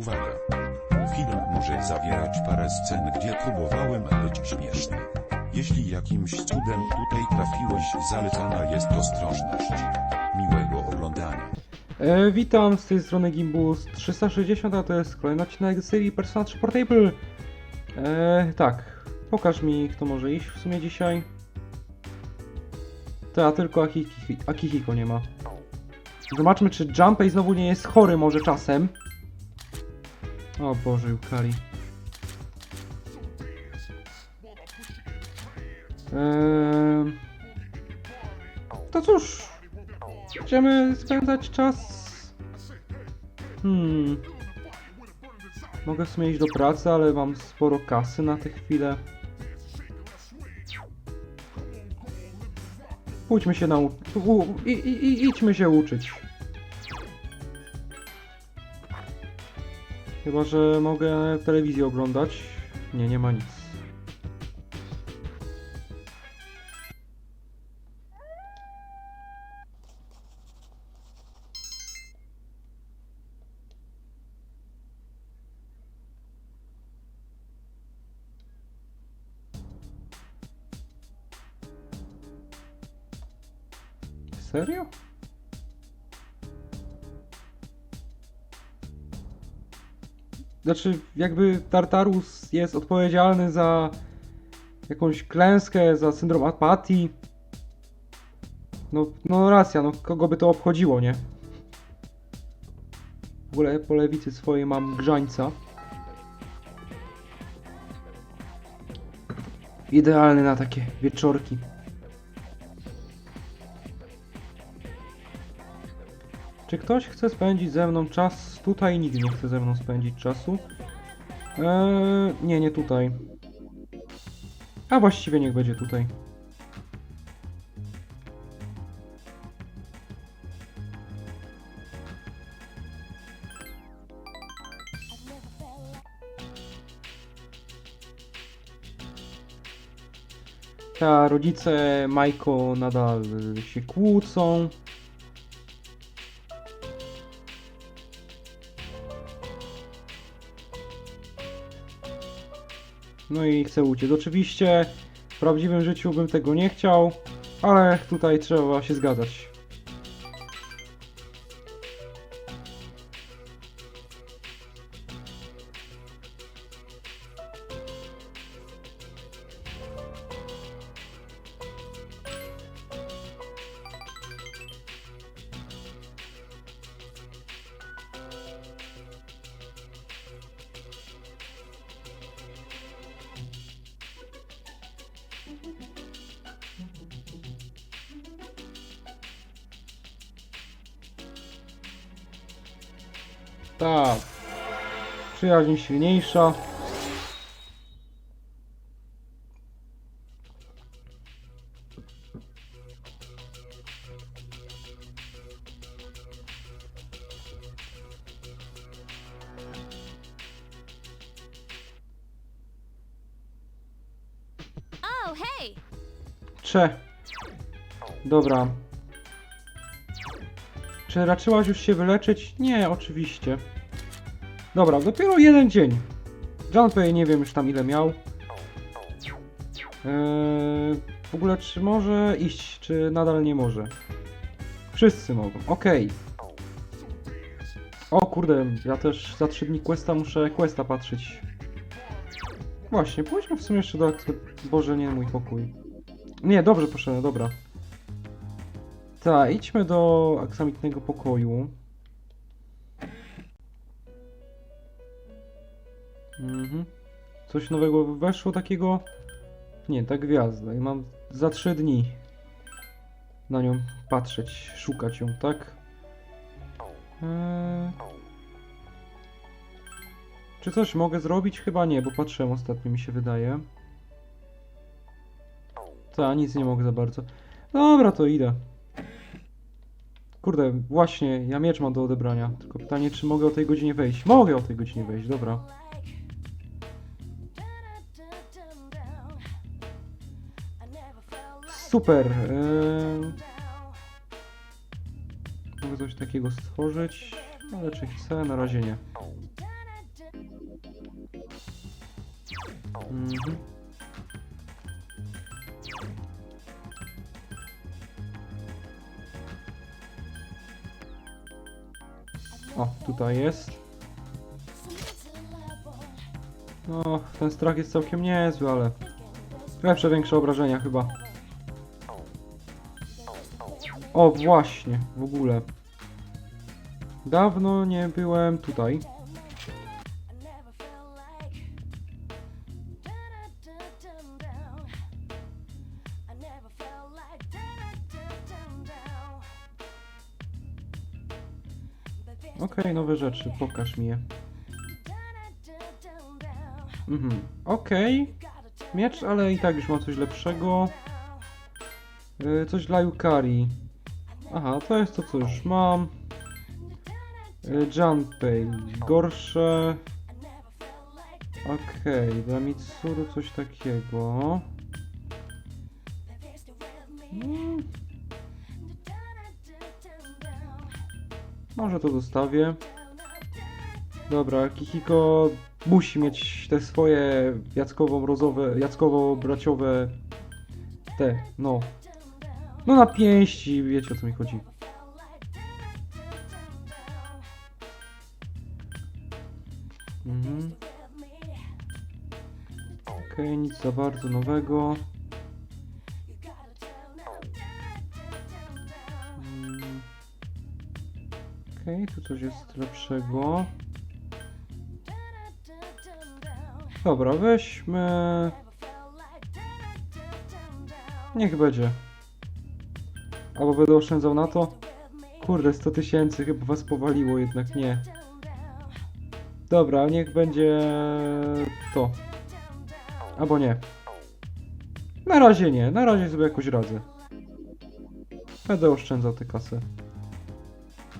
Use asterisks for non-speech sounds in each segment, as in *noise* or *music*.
Uwaga! Film może zawierać parę scen, gdzie próbowałem być śmieszny. Jeśli jakimś cudem tutaj trafiłeś, zalecana jest ostrożność. Miłego oglądania. E, witam, z tej strony Gimbus 360, a to jest kolejny odcinek z serii Persona 3 Portable. E, tak, pokaż mi kto może iść w sumie dzisiaj. Ta, tylko Akihiko, nie ma. Zobaczmy czy Junpei znowu nie jest chory może czasem. O Boże, Yukari. Eee, to cóż, Będziemy spędzać czas. Hmm. Mogę w sumie iść do pracy, ale mam sporo kasy na tę chwilę. Pójdźmy się na. I, i, i, idźmy się uczyć. Chyba, że mogę telewizję oglądać. Nie, nie ma nic. Znaczy, jakby Tartarus jest odpowiedzialny za jakąś klęskę, za syndrom apatii. No, no racja, no kogo by to obchodziło, nie? W ogóle po lewicy swojej mam grzańca. Idealny na takie wieczorki. Ktoś chce spędzić ze mną czas? Tutaj nikt nie chce ze mną spędzić czasu. Eee, nie, nie tutaj. A właściwie niech będzie tutaj. Ta rodzice Majko nadal się kłócą. No i chcę uciec. Oczywiście w prawdziwym życiu bym tego nie chciał, ale tutaj trzeba się zgadzać. Tak. Przyjaźń silniejsza. Cze. Dobra. Czy raczyłaś już się wyleczyć? Nie, oczywiście. Dobra, dopiero jeden dzień. Junpei nie wiem już tam ile miał. Eee, w ogóle czy może iść, czy nadal nie może? Wszyscy mogą, okej. O kurde, ja też za 3 dni questa muszę questa patrzeć. Właśnie, pójdźmy w sumie jeszcze do... Boże, nie mój pokój. Nie, dobrze poszedłem, dobra. Tak, idźmy do aksamitnego pokoju. Mhm. Coś nowego weszło takiego? Nie, ta gwiazda. I mam za trzy dni na nią patrzeć, szukać ją, tak? Eee... Czy coś mogę zrobić? Chyba nie, bo patrzyłem ostatnio, mi się wydaje. Tak, nic nie mogę za bardzo. Dobra, to idę. Kurde, właśnie, ja miecz mam do odebrania. Tylko pytanie, czy mogę o tej godzinie wejść? Mogę o tej godzinie wejść, dobra. Super. Eee... Mogę coś takiego stworzyć, no, ale czy chcę? Na razie nie. Mhm. O, tutaj jest. No, ten strach jest całkiem niezły, ale lepsze, większe obrażenia chyba. O, właśnie, w ogóle. Dawno nie byłem tutaj. Nowe rzeczy, pokaż mi je. Mhm, okej. Miecz, ale i tak już ma coś lepszego. Yy, coś dla Yukari. Aha, to jest to, co już mam. Yy, Junpei, gorsze. Okej, dla Mitsuru coś takiego. Mm, może to zostawię. Dobra, Kichiko musi mieć te swoje jackowo-mrozowe, jackowo-braciowe te, no. No na pięści, wiecie o co mi chodzi. Mhm. Okej, nic za bardzo nowego. Okej, tu coś jest lepszego. Dobra, weźmy... Niech będzie. Albo będę oszczędzał na to? Kurde, 100 tysięcy, chyba was powaliło, jednak nie. Dobra, niech będzie to. Albo nie. Na razie nie, na razie sobie jakoś radzę. Będę oszczędzał tę kasę.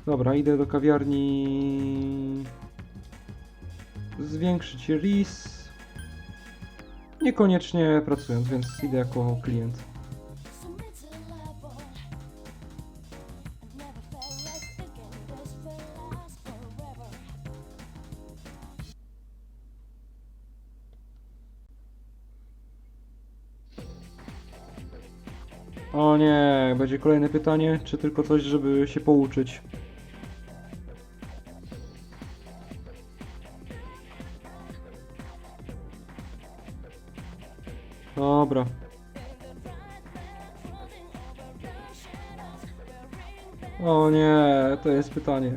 Dobra, idę do kawiarni. Zwiększyć RIS. Niekoniecznie pracując, więc idę jako klient. O nie, będzie kolejne pytanie, czy tylko coś, żeby się pouczyć? Dobra. O nie, to jest pytanie.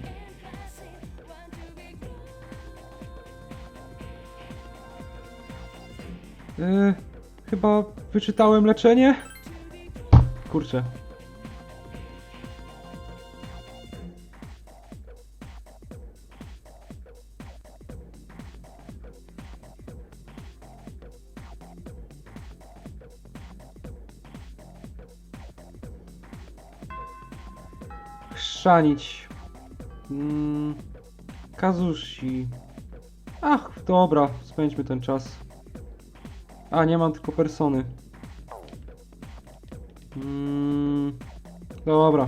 Yy, chyba wyczytałem leczenie? Kurczę. Chrzanić. Mm, Kazushi. Ach, dobra, spędźmy ten czas. A, nie mam tylko persony. Mm, dobra.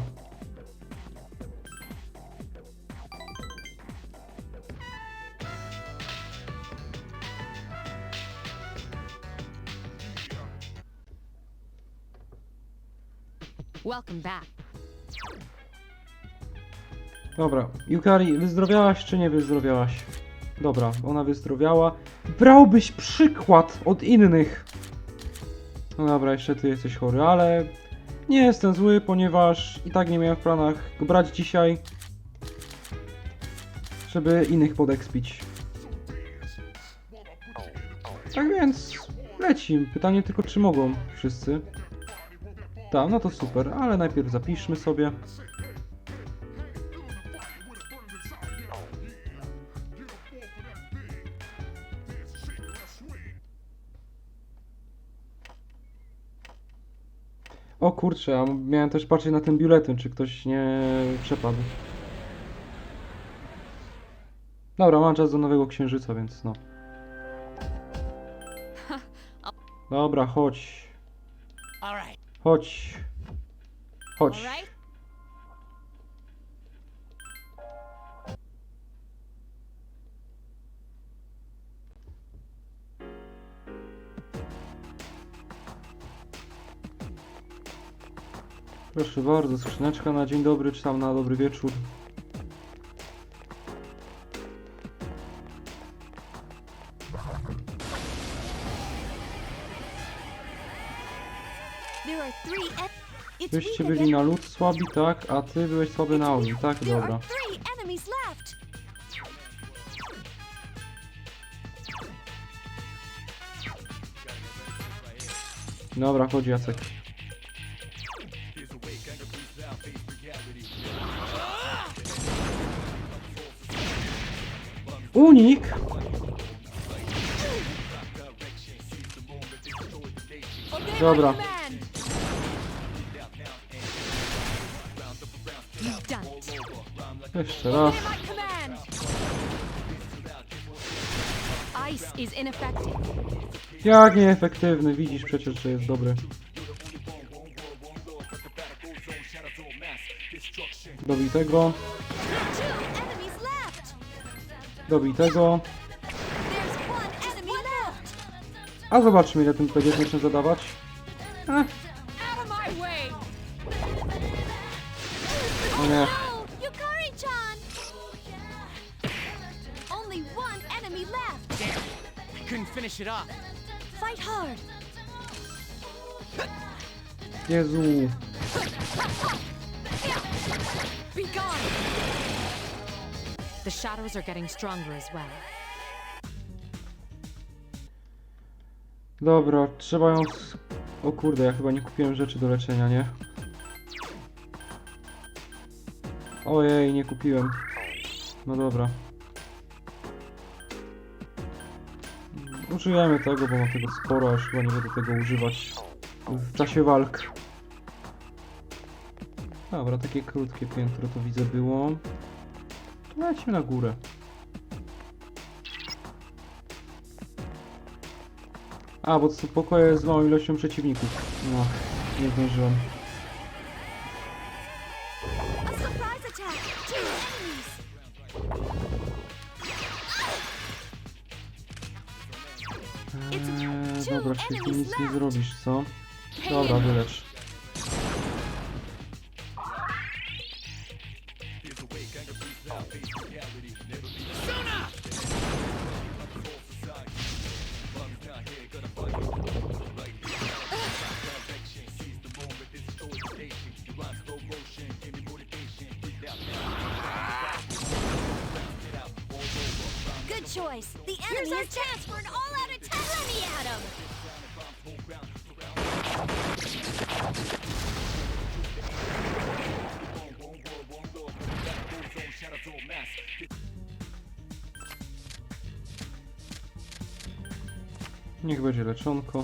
Dobra. Yukari, wyzdrowiałaś czy nie wyzdrowiałaś? Dobra, ona wyzdrowiała. Brałbyś przykład od innych. No dobra, jeszcze ty jesteś chory, ale nie jestem zły, ponieważ i tak nie miałem w planach go brać dzisiaj. Żeby innych podekspić. Tak więc lecim. Pytanie tylko, czy mogą wszyscy. Tak, no to super, ale najpierw zapiszmy sobie. Kurczę, a miałem też patrzeć na ten biuletyn, czy ktoś nie przepadł. Dobra, mam czas do nowego księżyca, więc no. *laughs* Dobra, chodź. Chodź. Chodź. Proszę bardzo, skrzyneczka na dzień dobry, czy tam na dobry wieczór. Wyście byli na lód słabi, tak? A ty byłeś słaby na ogień, tak? Dobra. Dobra, chodź Jacek. Unik! Dobra. Jeszcze raz. Jak nieefektywny, widzisz przecież, że jest dobry. Dobij tego, dobij tego. A zobaczmy ile tym będzie można zadawać. Eh, my way. no nie. Oh, hard. Jezu. Be gone. The shadows are getting stronger as well. Dobra, trzeba ją... O kurde, ja chyba nie kupiłem rzeczy do leczenia, nie? Ojej, nie kupiłem. No dobra. Użyjemy tego, bo mam tego sporo, a już chyba nie będę tego używać w czasie walk. Dobra, takie krótkie piętro to widzę było. To Lecimy na górę. A, bo to pokoje z małą ilością przeciwników. No, nie zdążyłem. A surprise attack. Two enemies. Eee, two dobra, nic nie left. zrobisz, co? Dobra, wylecz. Good choice. The enemy Here's our chance for an all-out attack. Let me at him. Niech będzie leczonko.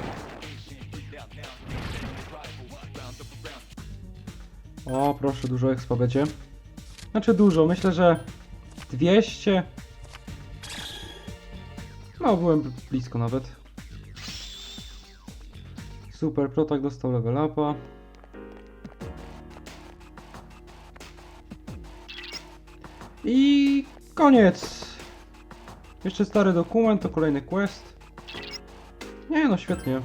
O, proszę, dużo expa będzie. Znaczy dużo, myślę, że 200. No, byłem blisko nawet. Super, Protak dostał level upa. I koniec. Jeszcze stary dokument, to kolejny quest. Nie no, świetnie.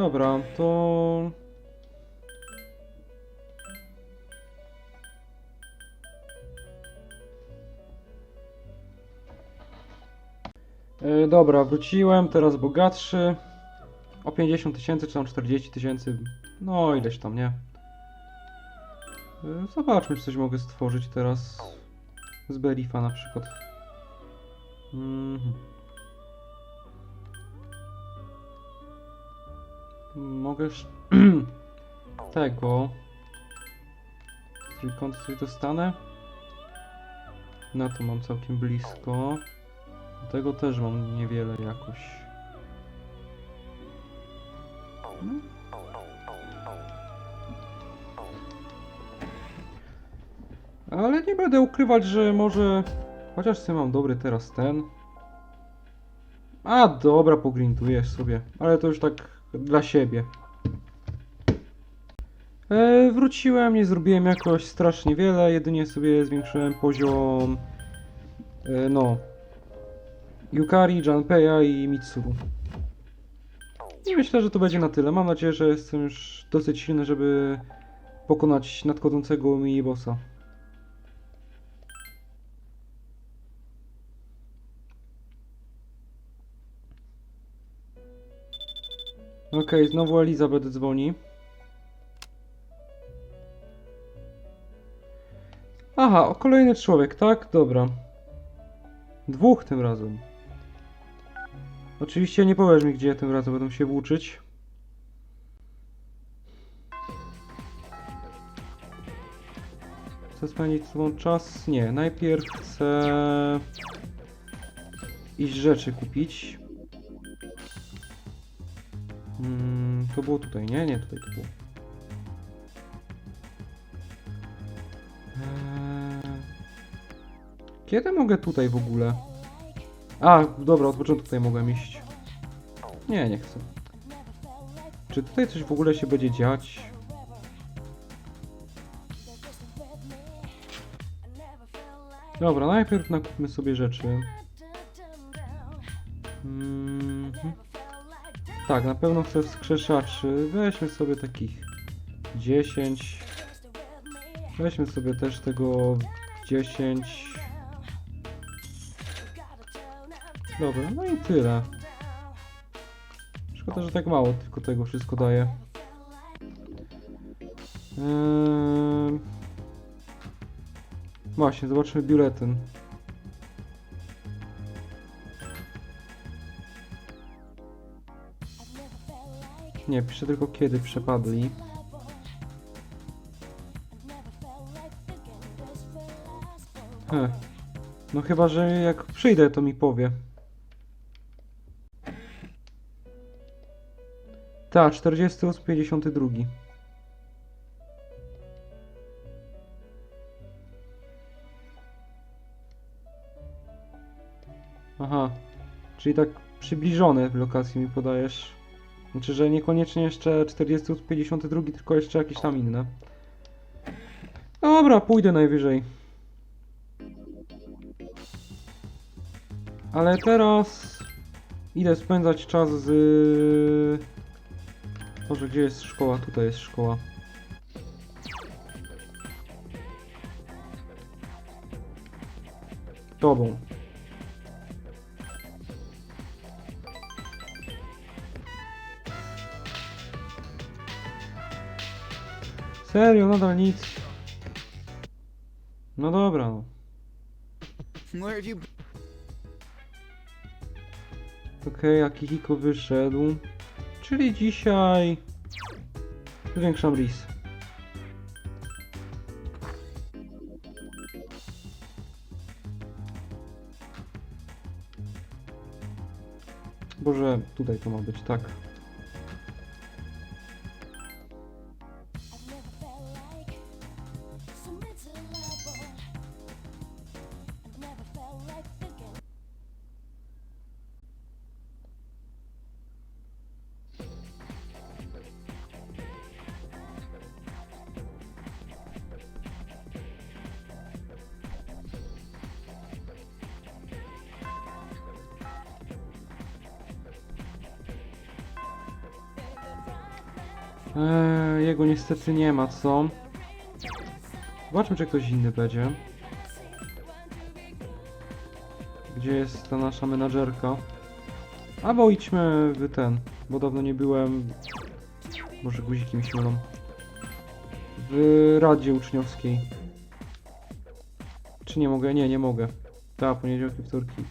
Dobra, to... E, dobra, wróciłem, teraz bogatszy. O 50 tysięcy, czy tam 40 tysięcy. No, ileś tam, nie? E, Zobaczmy, czy coś mogę stworzyć teraz. Z Berifa na przykład. Mhm. Mogę sz- *clears throat* tego. Trójkąt coś dostanę. Na to mam całkiem blisko. Tego też mam niewiele jakoś. Ale nie będę ukrywać, że może... Chociaż sobie mam dobry teraz ten. A dobra, pogrindujesz sobie. Ale to już tak dla siebie. E, wróciłem, nie zrobiłem jakoś strasznie wiele, jedynie sobie zwiększyłem poziom... E, no... Yukari, Junpeya i Mitsuru. I myślę, że to będzie na tyle. Mam nadzieję, że jestem już dosyć silny, żeby pokonać nadchodzącego mini-bossa. Okej, znowu Elizabeth dzwoni. Aha, o kolejny człowiek, tak? Dobra. Dwóch tym razem. Oczywiście nie powiesz mi, gdzie tym razem będą się włóczyć. Chcę spędzić z tobą czas? Nie, najpierw chcę iść rzeczy kupić. Mm, to było tutaj, nie? Nie, tutaj to było. Eee, Kiedy mogę tutaj w ogóle? A, dobra, od początku tutaj mogłem iść. Nie, nie chcę. Czy tutaj coś w ogóle się będzie dziać? Dobra, najpierw nakupmy sobie rzeczy. Tak, na pewno chcę wskrzeszaczy. Weźmy sobie takich 10. Weźmy sobie też tego 10. Dobra, no i tyle. Szkoda, że tak mało tylko tego wszystko daje. Eee... Właśnie, zobaczmy biuletyn. Nie, piszę tylko kiedy przepadli. Heh. No chyba, że jak przyjdę, to mi powie. Tak, 48, 52. Aha, czyli tak przybliżone w lokacji mi podajesz. Znaczy, że niekoniecznie jeszcze 40, 52, tylko jeszcze jakieś tam inne. Dobra, pójdę najwyżej. Ale teraz idę spędzać czas z... Boże, gdzie jest szkoła? Tutaj jest szkoła. Tobą. Serio, nadal nic. No dobra, no. Where have you Okej, Akihiko wyszedł. Czyli dzisiaj... Zwiększam ris. Boże, tutaj to ma być, tak. Eee, jego niestety nie ma, co? Zobaczmy, czy ktoś inny będzie. Gdzie jest ta nasza menadżerka? Albo idźmy w ten, bo dawno nie byłem... Może guziki mi. W Radzie Uczniowskiej. Czy nie mogę? Nie, nie mogę. Ta, poniedziałki, wtorki.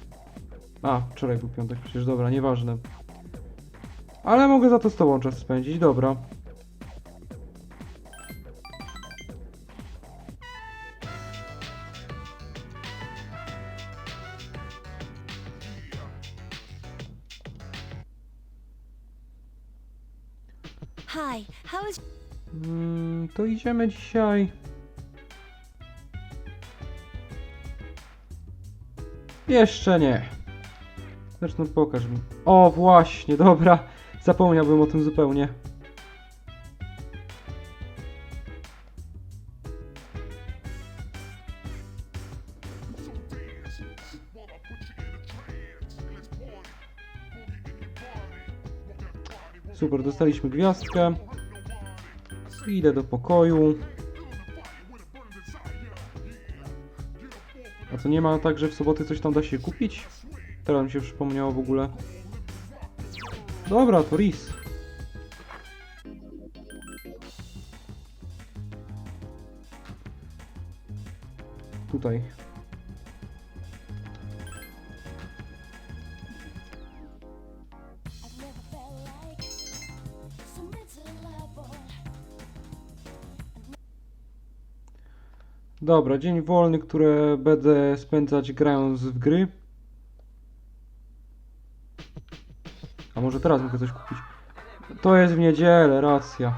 A, wczoraj był piątek, przecież dobra, nieważne. Ale mogę za to z tobą czas spędzić, dobra. Hi, how is Mm, to idziemy dzisiaj. Jeszcze nie. Zresztą pokaż mi. O, właśnie, dobra. Zapomniałbym o tym zupełnie. Dostaliśmy gwiazdkę. Idę do pokoju. A co nie ma tak, że w soboty coś tam da się kupić? Teraz mi się przypomniało w ogóle. Dobra, to ris. Tutaj. Dobra, dzień wolny, który będę spędzać grając w gry. A może teraz mogę coś kupić? To jest w niedzielę, racja.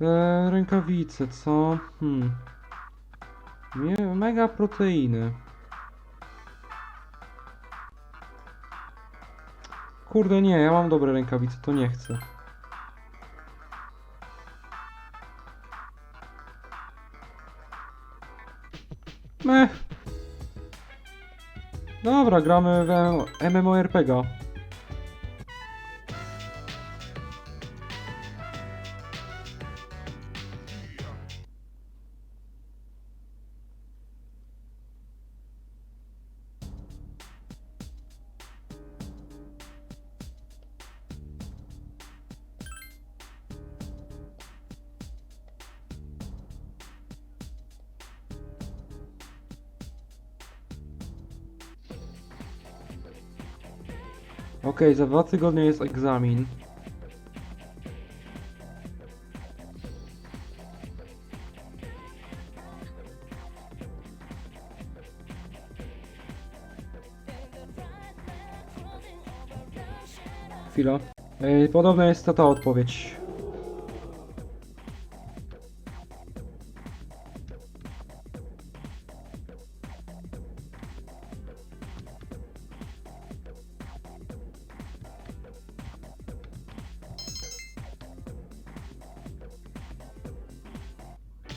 Eee, rękawice, co? Hmm. Nie, mega proteiny. Kurde nie, ja mam dobre rękawice, to nie chcę. Meh. Dobra, gramy w MMORPG. Okej, za dwa tygodnie jest egzamin. Chwila. Ej, podobna jest ta odpowiedź.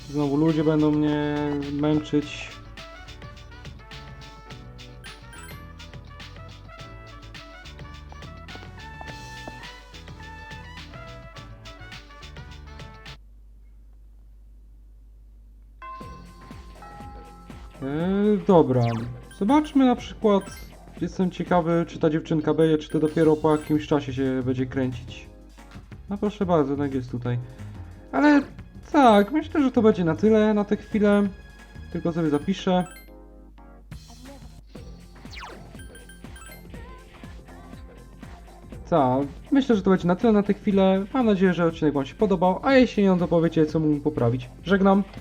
Znowu ludzie będą mnie męczyć. Eee, dobra. Zobaczmy na przykład. Jestem ciekawy, czy ta dziewczynka będzie, czy to dopiero po jakimś czasie się będzie kręcić. No proszę bardzo, tak jest tutaj. Ale tak, myślę, że to będzie na tyle na tę chwilę. Tylko sobie zapiszę. Tak, myślę, że to będzie na tyle na tę chwilę. Mam nadzieję, że odcinek Wam się podobał, a jeśli nie, no to powiecie, co mógłbym poprawić. Żegnam.